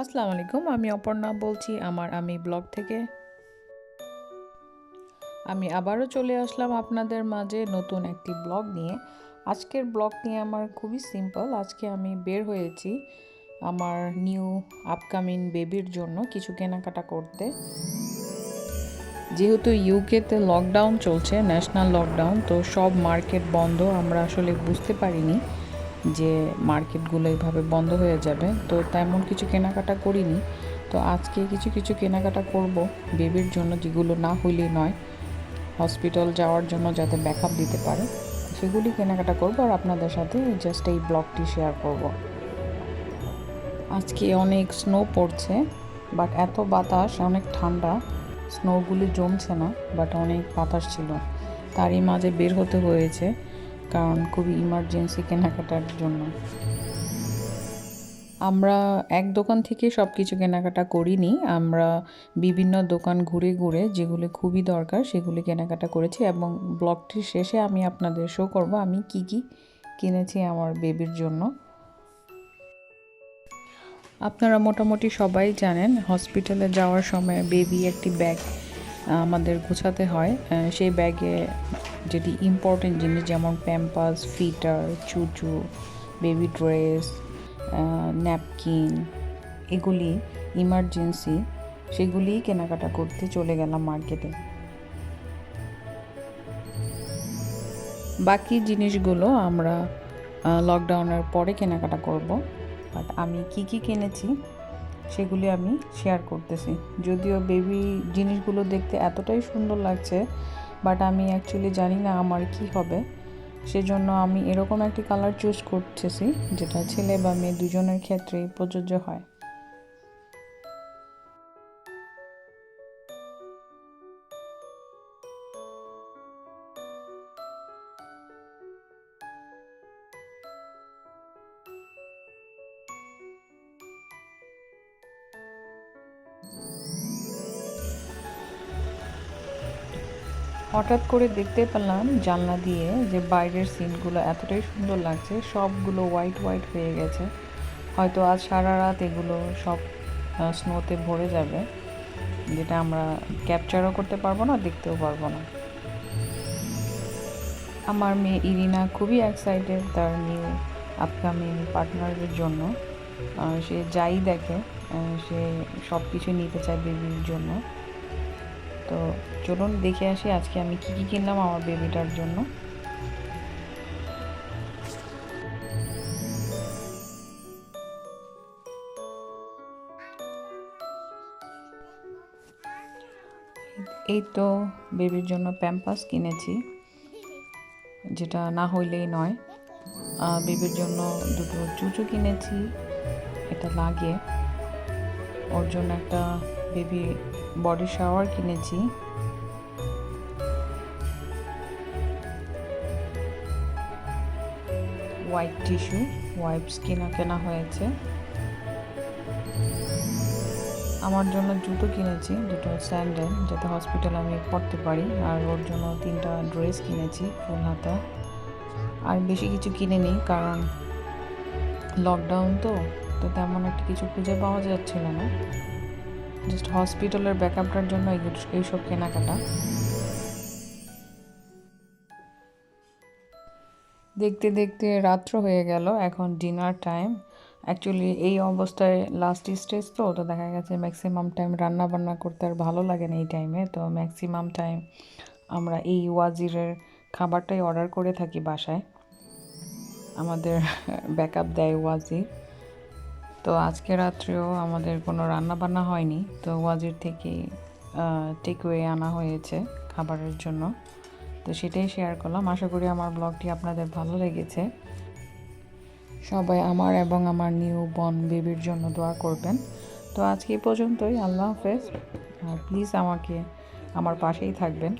আসসালামু আলাইকুম, আমি অপর্ণা বলছি আমার আমি ব্লগ থেকে। আমি আবারও চলে আসলাম আপনাদের মাঝে নতুন একটি ব্লগ নিয়ে। আজকের ব্লগ নিয়ে আমার খুবই সিম্পল আজকে আমি বের হয়েছি আমার নিউ আপকামিং বেবির জন্য কিছু কেনাকাটা করতে। যেহেতু ইউকেতে লকডাউন চলছে ন্যাশনাল লকডাউন তো সব মার্কেট বন্ধ, আমরা আসলে বুঝতে পারিনি। যে মার্কেটগুলো এইভাবে বন্ধ হয়ে যাবে, তো তেমন কিছু কেনাকাটা করিনি। তো আজকে কিছু কিছু কেনাকাটা করব, বেবির জন্য যেগুলো না হইলেই নয়। হসপিটাল যাওয়ার জন্য যাতে ব্যাকআপ দিতে পারে, সেগুলি কেনাকাটা করব আর আপনাদের সাথে জাস্ট এই ব্লগটি শেয়ার করব। আজকে অনেক স্নো পড়ছে বাট এত বাতাস, অনেক ঠান্ডা। স্নোগুলি জমছে না বাট অনেক বাতাস ছিল। তারই মাঝে বের হতে হয়েছে। কারণ খুবই ইমার্জেন্সি কেনাকাটার জন্য। আমরা এক দোকান থেকে সব কিছু কেনাকাটা করিনি। আমরা বিভিন্ন দোকান ঘুরে ঘুরে যেগুলি খুবই দরকার সেগুলি কেনাকাটা করেছি এবং ব্লগটির শেষে আমি আপনাদের শো করব আমি কি কি কিনেছি আমার বেবির জন্য। আপনারা মোটামুটি সবাই জানেন হসপিটালে যাওয়ার সময় বেবি একটি ব্যাগ আমাদের গোছাতে হয় সেই ব্যাগে যেটি ইম্পর্টেন্ট জিনিস যেমন প্যাম্পাস ফিটার চুচু বেবি ড্রেস ন্যাপকিন এগুলি ইমার্জেন্সি সেগুলি কেনাকাটা করতে চলে গেলাম মার্কেটে বাকি জিনিসগুলো আমরা লকডাউনের পরে কেনাকাটা করব বাট আমি কি কি কিনেছি সেগুলি আমি শেয়ার করতেছি। যদিও বেবি জিনিসগুলো দেখতে এতটাই সুন্দর লাগছে বাট আমি অ্যাকচুয়ালি জানি না আমার কি হবে। সেজন্য আমি এরকম একটি কালার চুজ করতেছি, যেটা ছেলে বা মেয়ে দুজনের ক্ষেত্রেই প্রযোজ্য হয়। হঠাৎ করে দেখতে পেলাম জানলা দিয়ে যে বাইরের সিনগুলো এতটাই সুন্দর লাগছে, সবগুলো হোয়াইট হোয়াইট হয়ে গেছে। হয়তো আজ সারা রাত এগুলো সব স্নোতে ভরে যাবে, যেটা আমরা ক্যাপচারও করতে পারব না, দেখতেও পারব না। আমার মেয়ে ইরিনা খুবই এক্সাইটেড তার নিউ আপকামিং পার্টনারের জন্য। সে যাই দেখে সে সব কিছু নিতে চায় বেবির জন্য। তো চলুন দেখে আসি আজকে আমি কি কি কিনলাম আমার বেবিটার জন্য। এই তো বেবির জন্য প্যাম্পাস কিনেছি, যেটা না হইলেই নয়। বেবির জন্য দুটো চুচু কিনেছি এটা লাগে। ওর জন্য একটা বেবি বডি শাওয়ার কিনেছি। হোয়াইট টিস্যু ওয়াইপস কেনা কেনা হয়েছে। আমার জন্য জুতো কিনেছি, দুটো স্যান্ডেল, যাতে হসপিটালে আমি পড়তে পারি। আর ওর জন্য তিনটা ড্রেস কিনেছি, ফুল হাতা। আর বেশি কিছু কিনে নিই কারণ লকডাউন তো তো তেমন একটা কিছু খুঁজে পাওয়া যাচ্ছিল না। জাস্ট হসপিটালের ব্যাকআপটার জন্য এইসব কেনাকাটা। দেখতে দেখতে রাত্র হয়ে গেল, এখন ডিনার টাইম অ্যাকচুয়ালি এই অবস্থায় লাস্ট স্টেজ তো তো দেখা গেছে ম্যাক্সিমাম টাইম রান্না বান্না করতে আর ভালো লাগে না এই টাইমে তো ম্যাক্সিমাম টাইম আমরা এই ওয়াজিরের খাবারটাই অর্ডার করে থাকি বাসায়। আমাদের ব্যাকআপ দেয় ওয়াজির। তো আজকে রাত্রেও আমাদের কোনো রান্না বান্না হয়নি। তো ওয়াজির থেকে টেকওয়ে আনা হয়েছে খাবারের জন্য। তো সেটাই শেয়ার করলাম। আশা করি আমার ব্লগটি আপনাদের ভালো লেগেছে। সবাই আমার এবং আমার নিউ বন বেবির জন্য দোয়া করবেন। তো আজকে এই পর্যন্তই। আল্লাহ হাফেজ। আর প্লিজ আমাকে আমার পাশেই থাকবেন।